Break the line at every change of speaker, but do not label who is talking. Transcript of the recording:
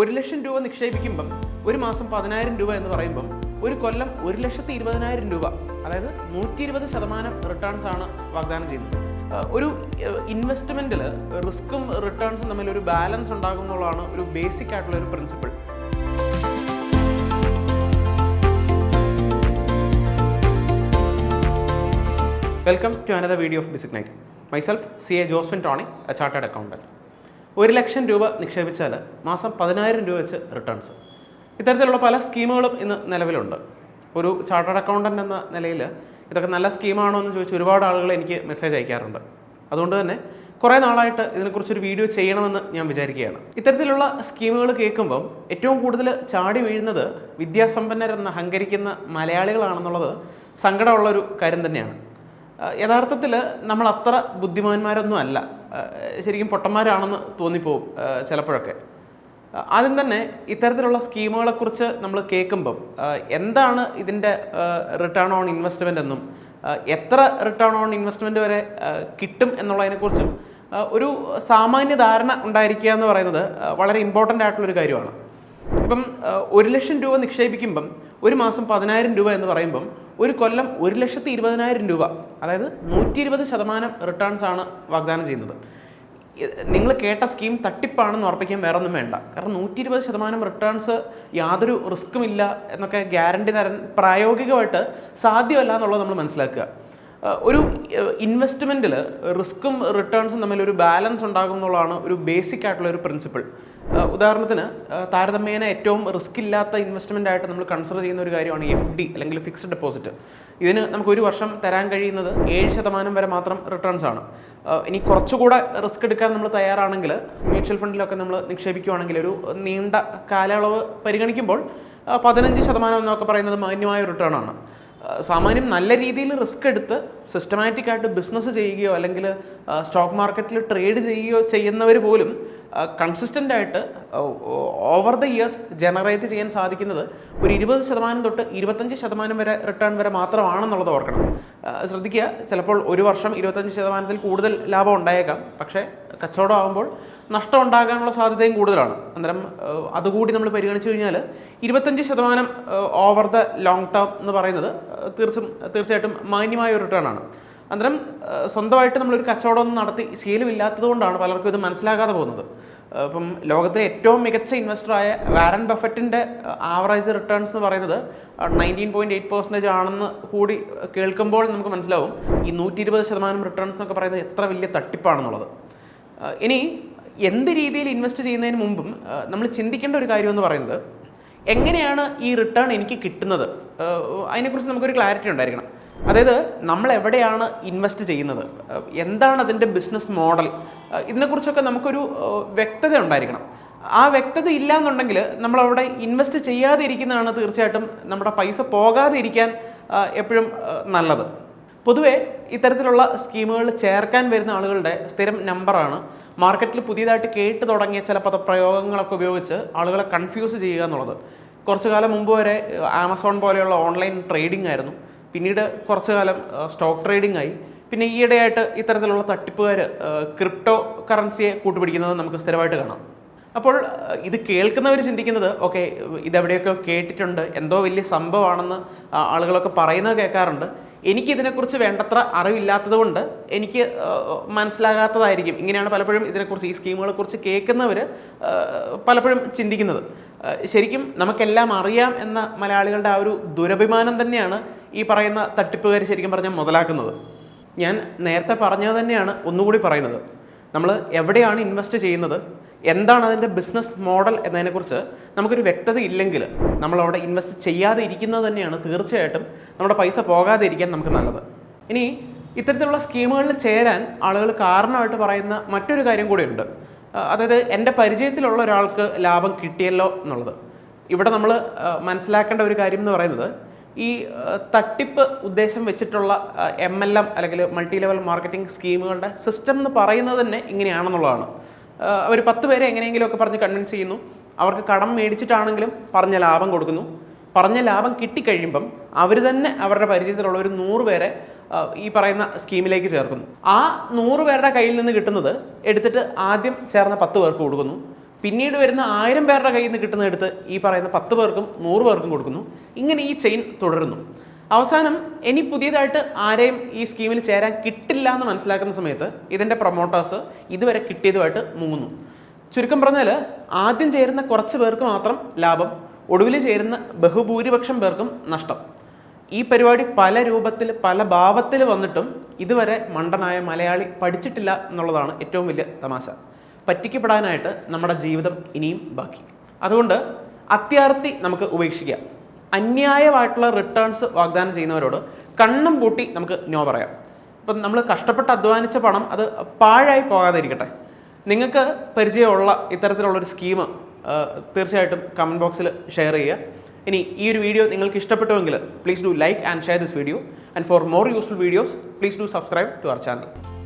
ഒരു ലക്ഷം രൂപ നിക്ഷേപിക്കുമ്പം ഒരു മാസം പതിനായിരം രൂപ എന്ന് പറയുമ്പം ഒരു കൊല്ലം ഒരു ലക്ഷത്തി ഇരുപതിനായിരം രൂപ അതായത് നൂറ്റി ഇരുപത് ശതമാനം റിട്ടേൺസ് ആണ് വാഗ്ദാനം ചെയ്യുന്നത്. ഒരു ഇൻവെസ്റ്റ്മെന്റിൽ റിസ്ക്കും റിട്ടേൺസും തമ്മിൽ ഒരു ബാലൻസ് ഉണ്ടാകുമ്പോഴാണ് ഒരു ബേസിക് ആയിട്ടുള്ള ഒരു principle welcome to another video of basic night myself C A Josephine Tony a chartered accountant ഒരു ലക്ഷം രൂപ നിക്ഷേപിച്ചാൽ മാസം പതിനായിരം രൂപ വെച്ച് റിട്ടേൺസ് ഇത്തരത്തിലുള്ള പല സ്കീമുകളും ഇന്ന് നിലവിലുണ്ട്. ഒരു ചാർട്ടേഡ് അക്കൗണ്ടന്റ് എന്ന നിലയിൽ ഇതൊക്കെ നല്ല സ്കീമാണോ എന്ന് ചോദിച്ച് ഒരുപാട് ആളുകൾ എനിക്ക് മെസ്സേജ് അയക്കാറുണ്ട്. അതുകൊണ്ട് തന്നെ കുറേ നാളായിട്ട് ഇതിനെക്കുറിച്ചൊരു വീഡിയോ ചെയ്യണമെന്ന് ഞാൻ വിചാരിക്കുകയാണ്. ഇത്തരത്തിലുള്ള സ്കീമുകൾ കേൾക്കുമ്പം ഏറ്റവും കൂടുതൽ ചാടി വീഴുന്നത് വിദ്യാസമ്പന്നരെന്ന് അഹങ്കരിക്കുന്ന മലയാളികളാണെന്നുള്ളത് സങ്കടമുള്ളൊരു കാര്യം തന്നെയാണ്. യഥാർത്ഥത്തിൽ നമ്മൾ അത്ര ബുദ്ധിമാന്മാരൊന്നും അല്ല. ശരിക്കും പൊട്ടന്മാരാണെന്ന് തോന്നിപ്പോവും ചിലപ്പോഴൊക്കെ. ആദ്യം തന്നെ ഇത്തരത്തിലുള്ള സ്കീമുകളെക്കുറിച്ച് നമ്മൾ കേൾക്കുമ്പം എന്താണ് ഇതിന്റെ റിട്ടേൺ ഓൺ ഇൻവെസ്റ്റ്മെന്റ് എന്നും എത്ര റിട്ടേൺ ഓൺ ഇൻവെസ്റ്റ്മെന്റ് വരെ കിട്ടും എന്നുള്ളതിനെക്കുറിച്ചും ഒരു സാമാന്യ ധാരണ ഉണ്ടായിരിക്കുക എന്ന് പറയുന്നത് വളരെ ഇമ്പോർട്ടന്റ് ആയിട്ടുള്ളൊരു കാര്യമാണ്. ഇപ്പം ഒരു ലക്ഷം രൂപ നിക്ഷേപിക്കുമ്പം ഒരു മാസം പതിനായിരം രൂപ എന്ന് പറയുമ്പം ഒരു കൊല്ലം ഒരു ലക്ഷത്തി ഇരുപതിനായിരം രൂപ അതായത് നൂറ്റി ഇരുപത് ശതമാനം റിട്ടേൺസ് ആണ് വാഗ്ദാനം ചെയ്യുന്നത്. നിങ്ങൾ കേട്ട സ്കീം തട്ടിപ്പാണെന്ന് ഉറപ്പിക്കാൻ വേറെ ഒന്നും വേണ്ട. കാരണം നൂറ്റി ഇരുപത് ശതമാനം റിട്ടേൺസ് യാതൊരു റിസ്ക്കും ഇല്ല എന്നൊക്കെ ഗ്യാരണ്ടി തരാൻ പ്രായോഗികമായിട്ട് സാധ്യമല്ല എന്നുള്ളത് നമ്മൾ മനസ്സിലാക്കുക. ഒരു ഇൻവെസ്റ്റ്മെന്റിൽ റിസ്ക്കും റിട്ടേൺസും തമ്മിൽ ഒരു ബാലൻസ് ഉണ്ടാകും എന്നുള്ളതാണ് ഒരു ബേസിക് ആയിട്ടുള്ള ഒരു പ്രിൻസിപ്പിൾ ഉദാഹരണത്തിന് താരതമ്യേന ഏറ്റവും റിസ്ക് ഇല്ലാത്ത ഇൻവെസ്റ്റ്മെന്റ് ആയിട്ട് നമ്മൾ കൺസിഡർ ചെയ്യുന്ന ഒരു കാര്യമാണ് എഫ് ഡി അല്ലെങ്കിൽ ഫിക്സ്ഡ് ഡെപ്പോസിറ്റ് ഇതിന് നമുക്ക് ഒരു വർഷം തരാൻ കഴിയുന്നത് ഏഴ് ശതമാനം വരെ മാത്രം റിട്ടേൺസ് ആണ്. ഇനി കുറച്ചുകൂടെ റിസ്ക് എടുക്കാൻ നമ്മൾ തയ്യാറാണെങ്കിൽ മ്യൂച്വൽ ഫണ്ടിലൊക്കെ നമ്മൾ നിക്ഷേപിക്കുകയാണെങ്കിൽ ഒരു നീണ്ട കാലയളവ് പരിഗണിക്കുമ്പോൾ പതിനഞ്ച് ശതമാനം എന്നൊക്കെ പറയുന്നത് മാന്യമായ റിട്ടേൺ ആണ്. സാമാന്യം നല്ല രീതിയിൽ റിസ്ക് എടുത്ത് സിസ്റ്റമാറ്റിക് ആയിട്ട് ബിസിനസ് ചെയ്യുകയോ അല്ലെങ്കിൽ സ്റ്റോക്ക് മാർക്കറ്റിൽ ട്രേഡ് ചെയ്യുകയോ ചെയ്യുന്നവർ പോലും കൺസിസ്റ്റന്റ് ആയിട്ട് ഓവർ ദ ഇയേഴ്സ് ജനറേറ്റ് ചെയ്യാൻ സാധിക്കുന്നത് ഒരു ഇരുപത് ശതമാനം തൊട്ട് ഇരുപത്തഞ്ച് ശതമാനം വരെ റിട്ടേൺ വരെ മാത്രമാണെന്നുള്ളത് ഓർക്കണം. ശ്രദ്ധിക്കുക. ചിലപ്പോൾ ഒരു വർഷം ഇരുപത്തഞ്ച് ശതമാനത്തിൽ കൂടുതൽ ലാഭം ഉണ്ടായേക്കാം. പക്ഷേ കച്ചവടം ആകുമ്പോൾ നഷ്ടം ഉണ്ടാകാനുള്ള സാധ്യതയും കൂടുതലാണ്. അന്നേരം അതുകൂടി നമ്മൾ പരിഗണിച്ചു കഴിഞ്ഞാൽ ഇരുപത്തഞ്ച് ശതമാനം ഓവർ ദ ലോങ് ടേം എന്ന് പറയുന്നത് തീർച്ചും തീർച്ചയായിട്ടും മാന്യമായ ഒരു റിട്ടേൺ ആണ്. അന്നേരം സ്വന്തമായിട്ട് നമ്മളൊരു കച്ചവടം ഒന്നും നടത്തി ശീലമില്ലാത്തത് കൊണ്ടാണ് പലർക്കും ഇത് മനസ്സിലാകാതെ പോകുന്നത്. ഇപ്പം ലോകത്തെ ഏറ്റവും മികച്ച ഇൻവെസ്റ്ററായ വാരൻ ബഫറ്റിന്റെ ആവറേജ് റിട്ടേൺസ് എന്ന് പറയുന്നത് നയന്റീൻ പോയിന്റ് എയ്റ്റ് പെർസെന്റേജ് ആണെന്ന് കൂടി കേൾക്കുമ്പോൾ നമുക്ക് മനസ്സിലാവും ഈ നൂറ്റി ഇരുപത് ശതമാനം റിട്ടേൺസ് എന്നൊക്കെ പറയുന്നത് എത്ര വലിയ തട്ടിപ്പാണെന്നുള്ളത്. ഇനി എന്ത് രീതിയിൽ ഇൻവെസ്റ്റ് ചെയ്യുന്നതിന് മുമ്പും നമ്മൾ ചിന്തിക്കേണ്ട ഒരു കാര്യം എന്ന് പറയുന്നത് എങ്ങനെയാണ് ഈ റിട്ടേൺ എനിക്ക് കിട്ടുന്നത്? അതിനെക്കുറിച്ച് നമുക്കൊരു ക്ലാരിറ്റി ഉണ്ടായിരിക്കണം. അതായത് നമ്മൾ എവിടെയാണ് ഇൻവെസ്റ്റ് ചെയ്യുന്നത്? എന്താണ് അതിന്റെ ബിസിനസ് മോഡൽ ഇതിനെക്കുറിച്ചൊക്കെ നമുക്കൊരു വ്യക്തത ഉണ്ടായിരിക്കണം. ആ വ്യക്തത ഇല്ല എന്നുണ്ടെങ്കിൽ നമ്മളവിടെ ഇൻവെസ്റ്റ് ചെയ്യാതെ ഇരിക്കുന്നതാണ് തീർച്ചയായിട്ടും നമ്മുടെ പൈസ പോകാതെ ഇരിക്കാൻ എപ്പോഴും നല്ലത്. പൊതുവെ ഇത്തരത്തിലുള്ള സ്കീമുകൾ ചേർക്കാൻ വരുന്ന ആളുകളുടെ സ്ഥിരം നമ്പറാണ്. മാർക്കറ്റിൽ പുതിയതായിട്ട് കേട്ട് തുടങ്ങിയ ചില പദപ്രയോഗങ്ങളൊക്കെ ഉപയോഗിച്ച് ആളുകളെ കൺഫ്യൂസ് ചെയ്യുക എന്നുള്ളത്. കുറച്ചു കാലം മുമ്പ് വരെ ആമസോൺ പോലെയുള്ള ഓൺലൈൻ ട്രേഡിംഗ് ആയിരുന്നു. പിന്നീട് കുറച്ചു കാലം സ്റ്റോക്ക് ട്രേഡിംഗ് ആയി. പിന്നെ ഈയിടെയായിട്ട് ഇത്തരത്തിലുള്ള തട്ടിപ്പുകാർ ക്രിപ്റ്റോ കറൻസിയെ കൂട്ടുപിടിക്കുന്നത് നമുക്ക് സ്ഥിരമായിട്ട് കാണാം. അപ്പോൾ ഇത് കേൾക്കുന്നവർ ചിന്തിക്കുന്നത് ഓക്കെ ഇതെവിടെയൊക്കെ കേട്ടിട്ടുണ്ട് എന്തോ വലിയ സംഭവമാണെന്ന് ആളുകളൊക്കെ പറയുന്നത് കേൾക്കാറുണ്ട്. എനിക്ക് ഇതിനെക്കുറിച്ച് വേണ്ടത്ര അറിവില്ലാത്തത് കൊണ്ട് എനിക്ക് മനസ്സിലാകാത്തതായിരിക്കും. ഇങ്ങനെയാണ് പലപ്പോഴും ഇതിനെക്കുറിച്ച് ഈ സ്കീമുകളെക്കുറിച്ച് കേൾക്കുന്നവർ പലപ്പോഴും ചിന്തിക്കുന്നത്. ശരിക്കും നമുക്കെല്ലാം അറിയാം എന്ന മലയാളികളുടെ ആ ഒരു ദുരഭിമാനം തന്നെയാണ് ഈ പറയുന്ന തട്ടിപ്പുകാർ ശരിക്കും പറഞ്ഞാൽ മുതലാക്കുന്നത്. ഞാൻ നേരത്തെ പറഞ്ഞത് തന്നെയാണ് ഒന്നുകൂടി പറയുന്നത്. നമ്മൾ എവിടെയാണ് ഇൻവെസ്റ്റ് ചെയ്യുന്നത്? എന്താണ് അതിന്റെ ബിസിനസ് മോഡൽ എന്നതിനെക്കുറിച്ച് നമുക്കൊരു വ്യക്തത ഇല്ലെങ്കിൽ നമ്മൾ അവിടെ ഇൻവെസ്റ്റ് ചെയ്യാതെ ഇരിക്കുന്നത് തന്നെയാണ് തീർച്ചയായിട്ടും നമ്മുടെ പൈസ പോകാതെ ഇരിക്കാൻ നമുക്ക് നല്ലത്. ഇനി ഇത്തരത്തിലുള്ള സ്കീമുകളിൽ ചേരാൻ ആളുകൾ കാരണമായിട്ട് പറയുന്ന മറ്റൊരു കാര്യം കൂടിയുണ്ട്. അതായത് എന്റെ പരിചയത്തിലുള്ള ഒരാൾക്ക് ലാഭം കിട്ടിയല്ലോ എന്നുള്ളത്. ഇവിടെ നമ്മൾ മനസ്സിലാക്കേണ്ട ഒരു കാര്യം എന്ന് പറയുന്നത് ഈ തട്ടിപ്പ് ഉദ്ദേശം വെച്ചിട്ടുള്ള എം എൽ എം അല്ലെങ്കിൽ മൾട്ടി ലെവൽ മാർക്കറ്റിംഗ് സ്കീമുകളുടെ സിസ്റ്റം എന്ന് പറയുന്നത് തന്നെ ഇങ്ങനെയാണെന്നുള്ളതാണ്. അവർ പത്ത് പേരെ എങ്ങനെയെങ്കിലുമൊക്കെ പറഞ്ഞ് കൺവിൻസ് ചെയ്യുന്നു. അവർക്ക് കടം മേടിച്ചിട്ടാണെങ്കിലും പറഞ്ഞ ലാഭം കൊടുക്കുന്നു. പറഞ്ഞ ലാഭം കിട്ടിക്കഴിയുമ്പം അവർ തന്നെ അവരുടെ പരിചയത്തിലുള്ള ഒരു നൂറ് പേരെ ഈ പറയുന്ന സ്കീമിലേക്ക് ചേർക്കുന്നു. ആ നൂറ് പേരുടെ കയ്യിൽ നിന്ന് കിട്ടുന്നത് എടുത്തിട്ട് ആദ്യം ചേർന്ന പത്ത് പേർക്ക് കൊടുക്കുന്നു. പിന്നീട് വരുന്ന ആയിരം പേരുടെ കയ്യിൽ നിന്ന് കിട്ടുന്ന എടുത്ത് ഈ പറയുന്ന പത്ത് പേർക്കും നൂറ് പേർക്കും കൊടുക്കുന്നു. ഇങ്ങനെ ഈ ചെയിൻ തുടരുന്നു. അവസാനം ഇനി പുതിയതായിട്ട് ആരെയും ഈ സ്കീമിൽ ചേരാൻ കിട്ടില്ല എന്ന് മനസ്സിലാക്കുന്ന സമയത്ത് ഇതിന്റെ പ്രൊമോട്ടേഴ്സ് ഇതുവരെ കിട്ടിയതുമായിട്ട് മുങ്ങുന്നു. ചുരുക്കം പറഞ്ഞാൽ ആദ്യം ചേരുന്ന കുറച്ച് പേർക്ക് മാത്രം ലാഭം ഒടുവിൽ ചേരുന്ന ബഹുഭൂരിപക്ഷം പേർക്കും നഷ്ടം. ഈ പരിപാടി പല രൂപത്തിൽ പല ഭാവത്തിൽ വന്നിട്ടും ഇതുവരെ മണ്ടനായ മലയാളി പഠിച്ചിട്ടില്ല എന്നുള്ളതാണ് ഏറ്റവും വലിയ തമാശ. പറ്റിക്കപ്പെടാനായിട്ട് നമ്മുടെ ജീവിതം ഇനിയും ബാക്കി. അതുകൊണ്ട് അത്യാർത്തി നമുക്ക് ഉപേക്ഷിക്കാം. അന്യായമായിട്ടുള്ള റിട്ടേൺസ് വാഗ്ദാനം ചെയ്യുന്നവരോട് കണ്ണും പൂട്ടി നമുക്ക് നോ പറയാം. ഇപ്പം നമ്മൾ കഷ്ടപ്പെട്ട് അധ്വാനിച്ച പണം അത് പാഴായി പോകാതിരിക്കട്ടെ. നിങ്ങൾക്ക് പരിചയമുള്ള ഇത്തരത്തിലുള്ള ഒരു സ്കീം തീർച്ചയായിട്ടും കമന്റ് ബോക്സിൽ ഷെയർ ചെയ്യുക. ഇനി ഈ ഒരു വീഡിയോ നിങ്ങൾക്ക് ഇഷ്ടപ്പെട്ടുവെങ്കിൽ please do like and share this video and for more useful videos please do subscribe to our channel